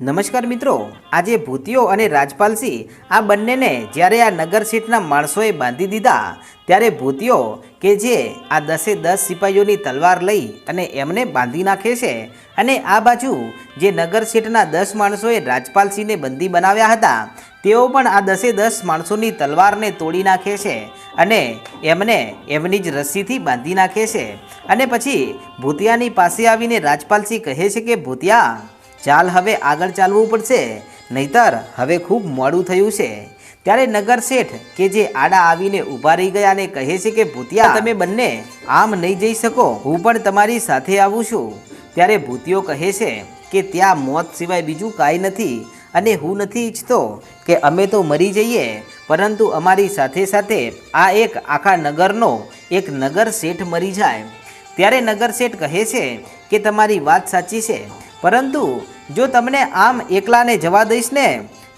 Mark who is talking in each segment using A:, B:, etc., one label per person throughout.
A: નમસ્કાર મિત્રો, આજે ભૂતિયો અને રાજપાલસિંહ આ બંનેને જ્યારે આ નગર સીટના માણસોએ બાંધી દીધા, ત્યારે ભૂતિયો કે જે આ દસે દસ સિપાહીઓની તલવાર લઈ અને એમને બાંધી નાખે છે અને આ બાજુ જે નગર સીટના દસ માણસોએ રાજપાલસિંહને બંદી બનાવ્યા હતા, તેઓ પણ આ દસે દસ માણસોની તલવારને તોડી નાખે છે અને એમને એમની જ રસ્સીથી બાંધી નાખે છે. અને પછી ભૂતિયાની પાસે આવીને રાજપાલસિંહ કહે છે કે, ભૂતિયા ચાલ હવે આગળ ચાલવું પડશે. નહીતર હવે ખૂબ મોડું થયું છે. ત્યારે નગર શેઠ કે જે આડા આવીને ઊભા રહી ગયા અને કહે છે કે, ભૂતિયા, તમે બંને આમ નહીં જઈ શકો. હું પણ તમારી સાથે આવું છું. ત્યારે ભૂતિયો કહે છે કે, ત્યાં મોત સિવાય બીજું કાંઈ નથી અને હું નથી ઈચ્છતો કે અમે તો મરી જઈએ. પરંતુ અમારી સાથે સાથે આ એક આખા નગરનો એક નગર શેઠ મરી જાય. ત્યારે નગર શેઠ કહે છે કે, તમારી વાત સાચી છે. પરંતુ જો તમને આમ એકલાને જવા દઈશ ને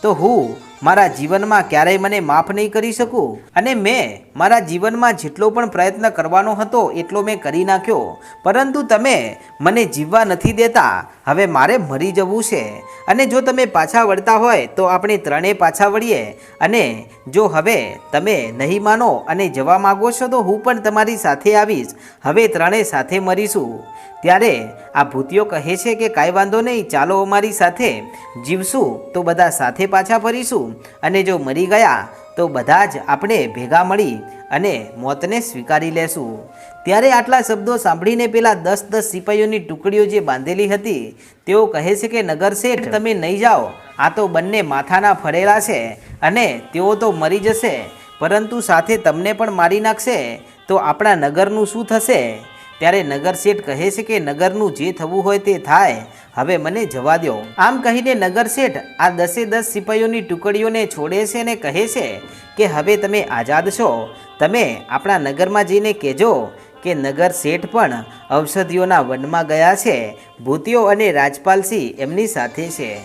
A: તો હું મારા જીવનમાં ક્યારેય મને માફ નહીં કરી શકું? અને મેં મારા જીવનમાં જેટલો પણ પ્રયત્ન કરવાનો હતો, એટલો મેં કરી નાખ્યો. પરંતુ તમે મને જીવવા નથી દેતા. હવે મારે મરી જવું છે. અને જો તમે પાછા વળતા હોય, તો આપણે ત્રણેય પાછા વળીએ. અને જો હવે તમે નહીં માનો અને જવા માગો છો, તો હું પણ તમારી સાથે આવીશ. હવે ત્રણેય સાથે મરીશું. ત્યારે આ ભૂતિયો કહે છે કે, કાંઈ વાંધો નહીં, ચાલો અમારી સાથે જીવશું, તો બધા સાથે પાછા ફરીશું. અને જો મરી ગયા, તો બધા જ આપણે ભેગા મળી અને મોતને સ્વીકારી લેશું. ત્યારે આટલા શબ્દો સાંભળીને પેલા દસ દસ સિપાહીઓની ટુકડીઓ જે બાંધેલી હતી, તેઓ કહે છે કે, નગર શેઠ, તમે નહીં જાઓ. આ તો બંને માથાના ફરેલા છે અને તેઓ તો મરી જશે. પરંતુ સાથે તમને પણ મારી નાખશે. તો આપણા નગરનું શું થશે? ત્યારે નગર શેઠ કહે છે કે નગરનું જે થવું હોય તે થાય. હવે મને જવા દો આમ કહીને નગર શેઠ આ દસે દસ સિપાહીઓની ટુકડીઓને છોડે છે અને કહે છે કે હવે તમે આઝાદ છો. તમે આપણા નગરમાં જઈને કહેજો કે નગર શેઠ પણ ઔષધિઓના વનમાં ગયા છે. ભૂતિઓ અને રાજપાલસિંહ એમની સાથે છે.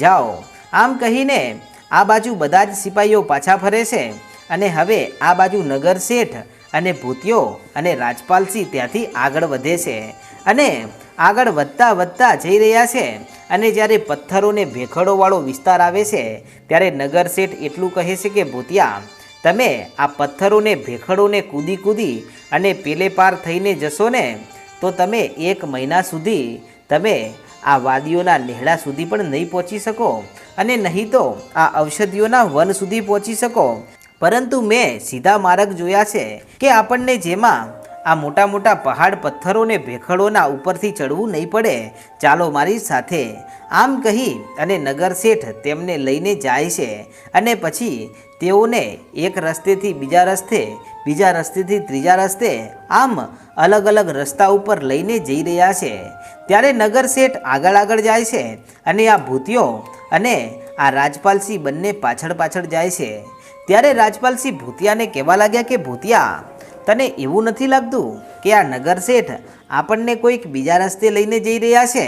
A: જાઓ. આમ કહીને આ બાજુ બધા જ સિપાહીઓ પાછા ફરે છે. અને હવે આ બાજુ નગર શેઠ અને ભૂતિયો અને રાજપાલસિંહ ત્યાંથી આગળ વધે છે. અને આગળ વધતા વધતા જઈ રહ્યા છે. અને જ્યારે પથ્થરોને ભેખડોવાળો વિસ્તાર આવે છે, ત્યારે નગર શેઠ એટલું કહે છે કે, ભૂતિયા, તમે આ પથ્થરોને, ભેખડોને કૂદી કૂદી અને પેલે પાર થઈને જશો ને, તો તમે એક મહિના સુધી તમે આ વાદીઓના નેહડા સુધી પણ નહીં પહોંચી શકો. અને નહીં તો આ ઔષધિઓના વન સુધી પહોંચી શકો. પરંતુ મેં સીધા માર્ગ જોયા છે કે આપણને જેમાં આ મોટા મોટા પહાડ પથ્થરોને ભેખડોના ઉપરથી ચડવું નહીં પડે. ચાલો મારી સાથે આમ કહી અને નગર શેઠ તેમને લઈને જાય છે અને પછી તેઓને એક રસ્તેથી બીજા રસ્તે, બીજા રસ્તેથી ત્રીજા રસ્તે આમ અલગ અલગ રસ્તા ઉપર લઈને જઈ રહ્યા છે. ત્યારે નગર શેઠ આગળ આગળ જાય છે અને આ ભૂતિયો અને આ રાજપાલસિંહ બંને પાછળ પાછળ જાય છે. ત્યારે રાજપાલસિંહ ભૂતિયાને કહેવા લાગ્યા કે, ભૂતિયા, તને એવું નથી લાગતું કે આ નગર શેઠ આપણને કોઈક બીજા રસ્તે લઈને જઈ રહ્યા છે?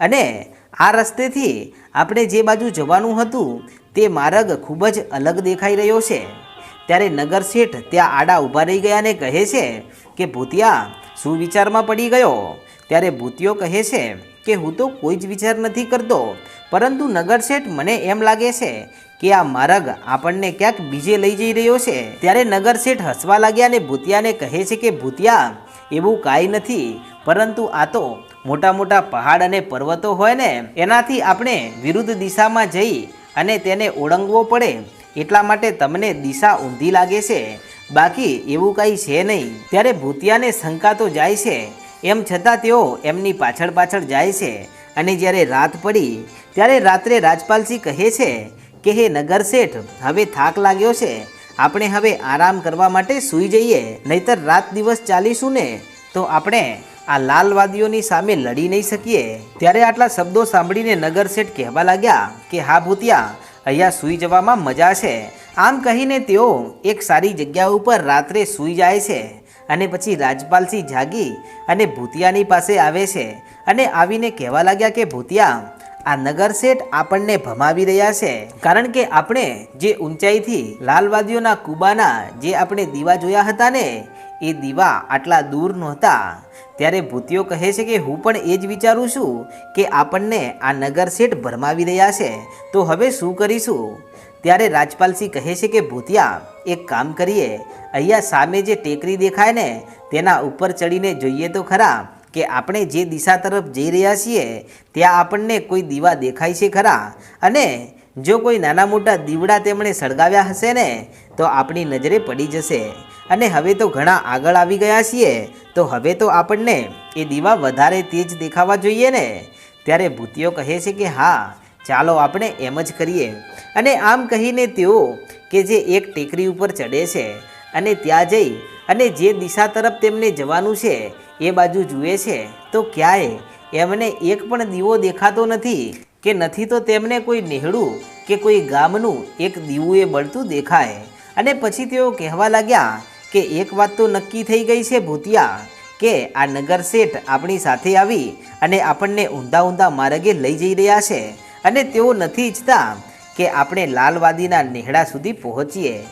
A: અને આ રસ્તેથી આપણે જે બાજુ જવાનું હતું તે માર્ગ ખૂબ જ અલગ દેખાઈ રહ્યો છે. ત્યારે નગર શેઠ ત્યાં આડા ઊભા રહી ગયા અને કહે છે કે, ભૂતિયા, શું વિચારમાં પડી ગયો? ત્યારે ભૂતિયો કહે છે કે હું તો કોઈ જ વિચાર નથી કરતો. પરંતુ નગરશેઠ મને એમ લાગે છે કે આ માર્ગ આપણને ક્યાંક બીજે લઈ જઈ રહ્યો છે. ત્યારે નગરશેઠ હસવા લાગ્યા અને ભૂતિયાને કહે છે કે, ભૂતિયા, એવું કાંઈ નથી. પરંતુ આ તો મોટા મોટા પહાડ અને પર્વતો હોય ને, એનાથી આપણે વિરુદ્ધ દિશામાં જઈ અને તેને ઓળંગવો પડે. એટલા માટે તમને દિશા ઊંધી લાગે છે. બાકી એવું કાંઈ છે નહીં. ત્યારે ભૂતિયાને શંકા તો જાય છે. એમ છતાં તેઓ એમની પાછળ પાછળ જાય છે અને જ્યારે રાત પડી, ત્યારે રાત્રે રાજપાલસિંહ કહે છે કે, હે નગર શેઠ, હવે થાક લાગ્યો છે. આપણે હવે આરામ કરવા માટે સૂઈ જઈએ, નહીતર રાત દિવસ ચાલીશું ને. તો આપણે આ લાલવાદીઓની સામે લડી નહીં શકીએ. ત્યારે આટલા શબ્દો સાંભળીને નગર શેઠ કહેવા લાગ્યા કે, હા ભૂતિયા, અહીંયા સૂઈ જવામાં મજા છે. આમ કહીને તેઓ એક સારી જગ્યા ઉપર રાત્રે સૂઈ જાય છે. અને પછી રાજપાલસિંહ જાગી અને ભૂતિયાની પાસે આવે છે અને આવીને કહેવા લાગ્યા કે, ભૂતિયા, આ નગર શેઠ આપણને ભમાવી રહ્યા છે. કારણ કે આપણે જે ઊંચાઈથી લાલવાદીઓના કુબાના જે આપણે દીવા જોયા હતા ને, એ દીવા આટલા દૂર નહોતા. ત્યારે ભૂતિયો કહે છે કે, હું પણ એ જ વિચારું છું કે આપણને આ નગર શેઠ ભરમાવી રહ્યા છે. તો હવે શું કરીશું? ત્યારે રાજપાલસિંહ કહે છે કે, ભૂતિયા, એક કામ કરીએ. અહીંયા સામે જે ટેકરી દેખાય ને, તેના ઉપર ચડીને જોઈએ તો ખરા કે આપણે જે દિશા તરફ જઈ રહ્યા છીએ, ત્યાં આપણને કોઈ દીવા દેખાય છે ખરા? અને જો કોઈ નાના મોટા દીવડા તેમણે સળગાવ્યા હશે ને, તો આપણી નજરે પડી જશે. અને હવે તો ઘણા આગળ આવી ગયા છીએ, તો હવે તો આપણને એ દીવા વધારે તેજ દેખાવા જોઈએ ને? ત્યારે ભૂતિયો કહે છે કે, હા ચાલો આપણે એમ જ કરીએ. અને આમ કહીને તેઓ કે જે એક ટેકરી ઉપર ચડે છે અને ત્યાં જઈ અને જે દિશા તરફ તેમને જવાનું છે એ બાજુ જુએ છે, તો ક્યાંય એમને એક પણ દીવો દેખાતો નથી કે નથી તો તેમને કોઈ નેહડું કે કોઈ ગામનું એક દીવું એ બળતું દેખાય. અને પછી તેઓ કહેવા લાગ્યા કે એક વાત તો નક્કી થઈ ગઈ છે ભૂતિયા, કે આ નગર શેઠ આપણી સાથે આવી અને આપણને ઊંધા ઊંધા માર્ગે લઈ જઈ રહ્યા છે. અને તેઓ નથી ઈચ્છતા કે આપણે લાલવાદીના નેહડા સુધી પહોંચીએ.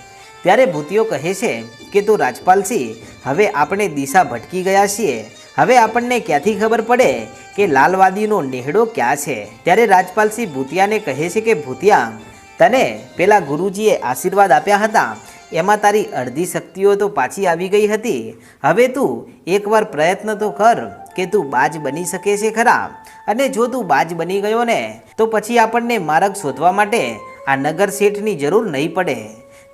A: ત્યારે ભૂતિયો કહે છે કે, તું રાજપાલસિંહ, હવે આપણે દિશા ભટકી ગયા છીએ. હવે આપણને ક્યાંથી ખબર પડે કે લાલવાદીનો નેહડો ક્યાં છે? ત્યારે રાજપાલસિંહ ભૂતિયાને કહે છે કે, ભૂતિયા, તને પેલા ગુરુજીએ આશીર્વાદ આપ્યા હતા. એમાં તારી અડધી શક્તિઓ તો પાછી આવી ગઈ હતી. હવે તું એકવાર પ્રયત્ન તો કર. કે તું બાજ બની શકે છે ખરા? અને જો તું બાજ બની ગયો ને, તો પછી આપણને માર્ગ શોધવા માટે આ નગર શેઠની જરૂર નહીં પડે.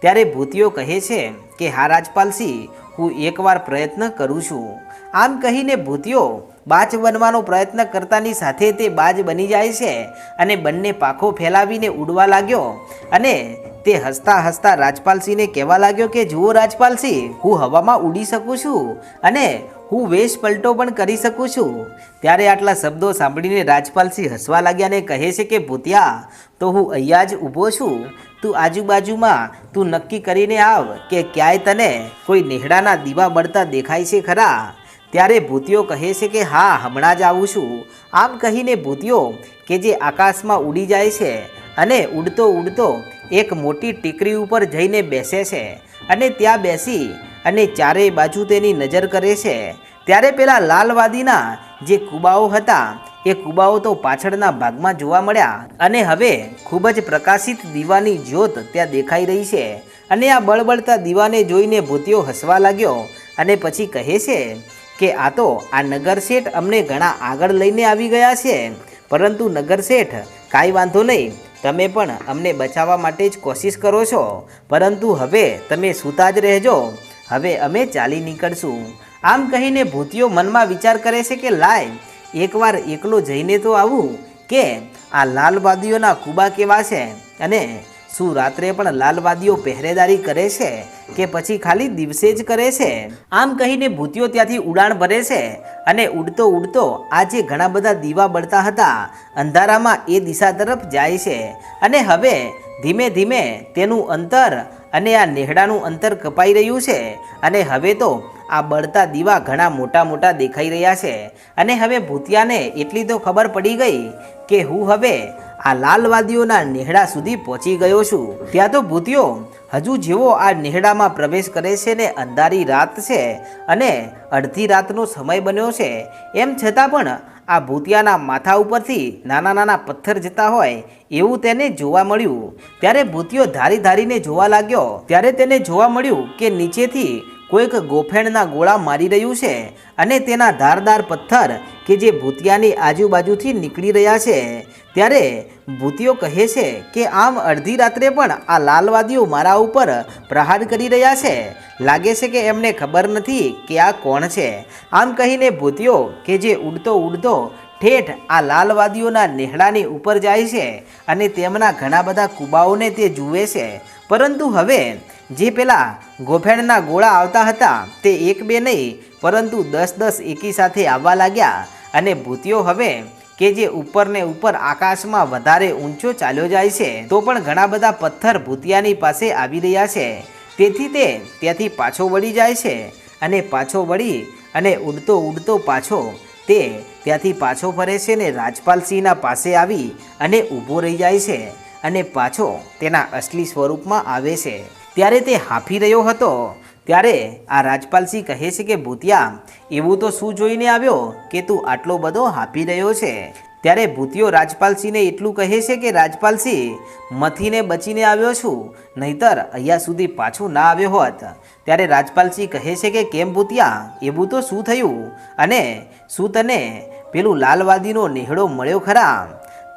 A: ત્યારે ભૂતિયો કહે છે કે, હા રાજપાલસિંહ હું એકવાર પ્રયત્ન કરું છું. આમ કહીને ભૂતિયો બાજ બનવાનો પ્રયત્ન કરતાની સાથે તે બાજ બની જાય છે અને બંને પાંખો ફેલાવીને ઉડવા લાગ્યો. અને તે હસતા હસતા રાજપાલસિંહને કહેવા લાગ્યો કે, જુઓ રાજપાલસિંહ હું હવામાં ઉડી શકું છું. અને હું વેશ પલટો પણ કરી શકું છું. ત્યારે આટલા શબ્દો સાંભળીને રાજપાલસિંહ હસવા લાગ્યા ને કહે છે કે, ભૂતિયા, તો હું અહીંયા જ ઊભો છું. તું આજુબાજુમાં, તું નક્કી કરીને આવ કે ક્યાંય તને કોઈ નેહડાના દીવા બળતા દેખાય છે ખરા? ત્યારે ભૂતિયો કહે છે કે, હા, હમણાં જ આવું છું. આમ કહીને ભૂતિયો કે જે આકાશમાં ઉડી જાય છે અને ઉડતો ઉડતો એક મોટી ટીકરી ઉપર જઈને બેસે છે અને ત્યાં બેસી અને ચારેય બાજુ તેની નજર કરે છે. ત્યારે પેલા લાલવાદીના જે કુબાઓ હતા, એ કુબાઓ તો પાછળના ભાગમાં જોવા મળ્યા. અને હવે ખૂબ જ પ્રકાશિત દીવાની જ્યોત ત્યાં દેખાઈ રહી છે. અને આ બળબળતા દીવાને જોઈને ભૂતિયો હસવા લાગ્યો અને પછી કહે છે કે, આ તો આ નગર શેઠ અમને ઘણા આગળ લઈને આવી ગયા છે. પરંતુ નગર શેઠ, કાંઈ વાંધો નહીં. તમે પણ અમને બચાવવા માટે જ કોશિશ કરો છો. પરંતુ હવે તમે સૂતા જ રહેજો. હવે અમે ચાલી નીકળશું. આમ કહીને ભૂતિયો મનમાં વિચાર કરે છે કે લાય, એકવાર એકલો જઈને તો આવું, કે આ લાલબાદીઓના કુબા કેવા છે? અને શું રાત્રે પણ લાલવાદીઓ પહેરેદારી કરે છે કે પછી ખાલી દિવસે જ કરે છે? આમ કહીને ભૂતિયો ત્યાંથી ઉડાણ ભરે છે અને ઉડતો ઉડતો આજે ઘણા બધા દીવા બળતા હતા. અંધારામાં એ દિશા તરફ જાય છે અને હવે ધીમે ધીમે તેનું અંતર અને આ નેહડાનું અંતર કપાઈ રહ્યું છે અને હવે તો આ બળતા દીવા ઘણા મોટા મોટા દેખાઈ રહ્યા છે. અને હવે ભૂતિયાને એટલી તો ખબર પડી ગઈ કે હું હવે આ લાલવાદીઓના નેહડા સુધી પહોંચી ગયો છું. ત્યાં તો ભૂતિયો હજુ જેવો આ નેહડામાં પ્રવેશ કરે છે ને અંધારી રાત છે અને અડધી રાતનો સમય બન્યો છે, એમ છતાં પણ આ ભૂતિયાના માથા ઉપરથી નાના નાના પથ્થર જતા હોય એવું તેને જોવા મળ્યું. ત્યારે ભૂતિયો ધારી ધારીને જોવા લાગ્યો. ત્યારે તેને જોવા મળ્યું કે નીચેથી કોઈક ગોફેણના ગોળા મારી રહ્યું છે અને તેના ધારદાર પથ્થર કે જે ભૂતિયાની આજુબાજુથી નીકળી રહ્યા છે. ત્યારે ભૂતિઓ કહે છે કે આમ અડધી રાત્રે પણ આ લાલવાદીઓ મારા ઉપર પ્રહાર કરી રહ્યા છે. લાગે છે કે એમને ખબર નથી કે આ કોણ છે. આમ કહીને ભૂતિઓ કે જે ઉડતો ઉડતો ઠેઠ આ લાલવાદીઓના નેહડાની ઉપર જાય છે અને તેમના ઘણા બધા કુબાઓને તે જુએ છે. પરંતુ હવે જે પેલા ગોફેણના ગોળા આવતા હતા તે એક બે નહીં, પરંતુ દસ દસ એકી સાથે આવવા લાગ્યા અને ભૂતિઓ હવે કે જે ઉપર ને ઉપર આકાશમાં વધારે ઊંચો ચાલ્યો જાય છે, તો પણ ઘણા બધા પથ્થર ભૂતિયાની પાસે આવી રહ્યા છે. તેથી તે ત્યાંથી પાછો વળી જાય છે અને પાછો વળી અને ઉડતો ઉડતો પાછો તે ત્યાંથી પાછો ફરે છે ને રાજપાલસિંહના પાસે આવી અને ઊભો રહી જાય છે અને પાછો તેના અસલી સ્વરૂપમાં આવે છે. ત્યારે તે હાંફી રહ્યો હતો ત્યારે આ રાજપાલસિંહ કહે છે કે, ભૂતિયા, એવું તો શું જોઈને આવ્યો કે તું આટલો બધો હાપી રહ્યો છે? ત્યારે ભૂતિયો રાજપાલસિંહને એટલું કહે છે કે, રાજપાલસિંહ, મથીને બચીને આવ્યો છું, નહીતર અહીંયા સુધી પાછું ના આવ્યો હોત. ત્યારે રાજપાલસિંહ કહે છે કે, કેમ ભૂતિયા, એવું તો શું થયું? અને શું તને પેલું લાલવાદીનો નેહડો મળ્યો ખરા?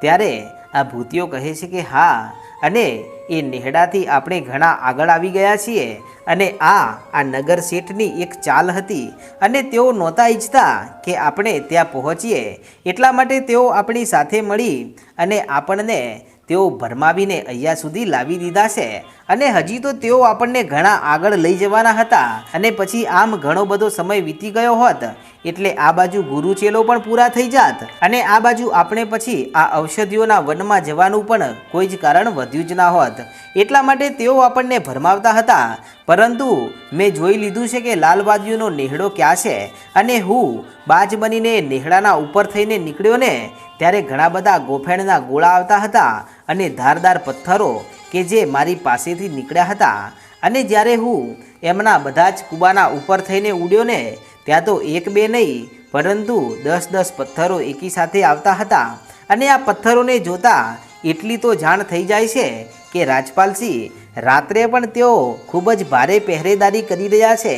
A: ત્યારે આ ભૂતિયો કહે છે કે, હા, અને એ નેહડાથી આપણે ઘણા આગળ આવી ગયા છીએ. અને આ આ નગર શેઠની એક ચાલ હતી અને તેઓ નહોતા ઈચ્છતા કે આપણે ત્યાં પહોંચીએ. એટલા માટે તેઓ આપણી સાથે મળી અને આપણને તેઓ ભરમાવીને અહીંયા સુધી લાવી દીધા છે. અને હજી તો તેઓ આપણને ઘણા આગળ લઈ જવાના હતા. અને પછી આમ ઘણો બધો સમય વીતી ગયો હોત, એટલે આ બાજુ ગુરુચેલો પણ પૂરા થઈ જાત. અને આ બાજુ આપણે પછી આ ઔષધિઓના વનમાં જવાનું પણ કોઈ જ કારણ વધ્યું જ ના હોત. એટલા માટે તેઓ આપણને ભરમાવતા હતા. પરંતુ મેં જોઈ લીધું છે કે લાલબાજુનો નેહડો ક્યાં છે? અને હું બાજ બનીને નેહડાના ઉપર થઈને નીકળ્યો ને, ત્યારે ઘણા બધા ગોફેણના ગોળા આવતા હતા અને ધારદાર પથ્થરો કે જે મારી પાસેથી નીકળ્યા હતા અને જ્યારે હું એમના બધા જ કૂબાના ઉપર થઈને ઉડ્યો ને, ત્યાં તો એક બે નહીં, પરંતુ દસ દસ પથ્થરો એકી સાથે આવતા હતા અને આ પથ્થરોને જોતા એટલી તો જાણ થઈ જાય છે કે રાજપાલસિંહ રાત્રે પણ તેઓ ખૂબ જ ભારે પહેરેદારી કરી રહ્યા છે,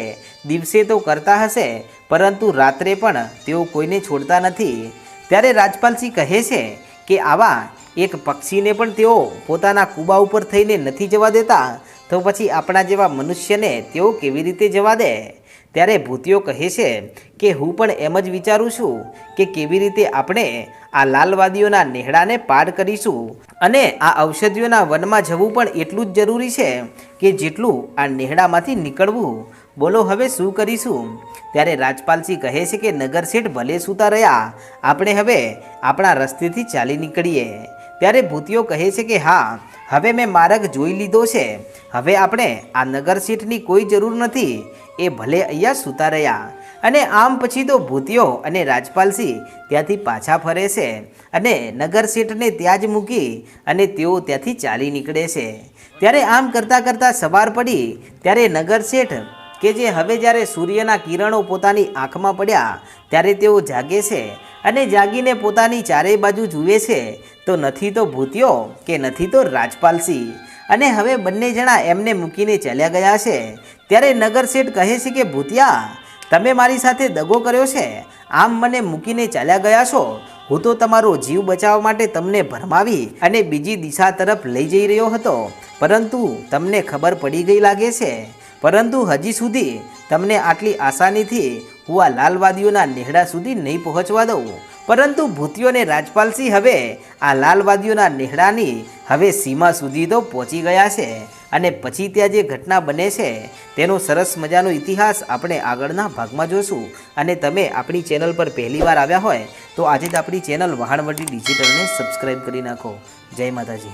A: દિવસે તો કરતા હશે, પરંતુ રાત્રે પણ તેઓ કોઈને છોડતા નથી. ત્યારે રાજપાલસિંહ કહે છે કે આવા એક પક્ષીને પણ તેઓ પોતાના કૂબા ઉપર થઈને નથી જવા દેતા, તો પછી આપણા જેવા મનુષ્યને તેઓ કેવી રીતે જવા દે? ત્યારે ભૂતિયો કહે છે કે, હું પણ એમ જ વિચારું છું કે કેવી રીતે આપણે આ લાલવાદીઓના નેહડાને પાર કરીશું અને આ ઔષધિઓના વનમાં જવું પણ એટલું જ જરૂરી છે કે જેટલું આ નેહડામાંથી નીકળવું. બોલો, હવે શું કરીશું? ત્યારે રાજપાલસિંહ કહે છે કે નગરસેઠ ભલે સૂતા રહ્યા, આપણે હવે આપણા રસ્તેથી ચાલી નીકળીએ. ત્યારે ભૂતિયો કહે છે કે હા, હવે મેં માર્ગ જોઈ લીધો છે. હવે આપણે આ નગર સીટની કોઈ જરૂર નથી. એ ભલે અહીંયા સૂતા રહ્યા. અને આમ પછી તો ભૂતિયો અને રાજપાલસિંહ ત્યાંથી પાછા ફરે છે અને નગર શેઠને ત્યાં જ મૂકી અને તેઓ ત્યાંથી ચાલી નીકળે છે. ત્યારે આમ કરતાં કરતાં સવાર પડી. ત્યારે નગર શેઠ કે જે હવે જ્યારે સૂર્યના કિરણો પોતાની આંખમાં પડ્યા, ત્યારે તેઓ જાગે છે અને જાગીને પોતાની ચારેય બાજુ જુએ છે, તો નથી તો ભૂતિયો કે નથી તો રાજપાલસિંહ અને હવે બંને જણા એમને મૂકીને ચાલ્યા ગયા છે. ત્યારે નગર શેઠ કહે છે કે, ભૂતિયા, તમે મારી સાથે દગો કર્યો છે. આમ મને મૂકીને ચાલ્યા ગયા છો. હું તો તમારો જીવ બચાવવા માટે તમને ભરમાવી અને બીજી દિશા તરફ લઈ જઈ રહ્યો હતો. પરંતુ તમને ખબર પડી ગઈ લાગે છે. પરંતુ હજી સુધી તમને આટલી આસાનીથી હું આ લાલવાદીઓના નેહડા સુધી નહીં પહોંચવા દઉં. પરંતુ ભૂતિઓને અને રાજપાલસિંહ હવે આ લાલવાદીઓના નેહડાની હવે સીમા સુધી તો પહોંચી ગયા છે. અને પછી ત્યાં જે ઘટના બને છે, તેનો સરસ મજાનો ઇતિહાસ આપણે આગળના ભાગમાં જોશું. અને તમે આપણી ચેનલ પર પહેલીવાર આવ્યા હોય, તો આજે જ આપણી ચેનલ વહાણવટી ડિજિટલને સબસ્ક્રાઈબ કરી નાખો. જય માતાજી.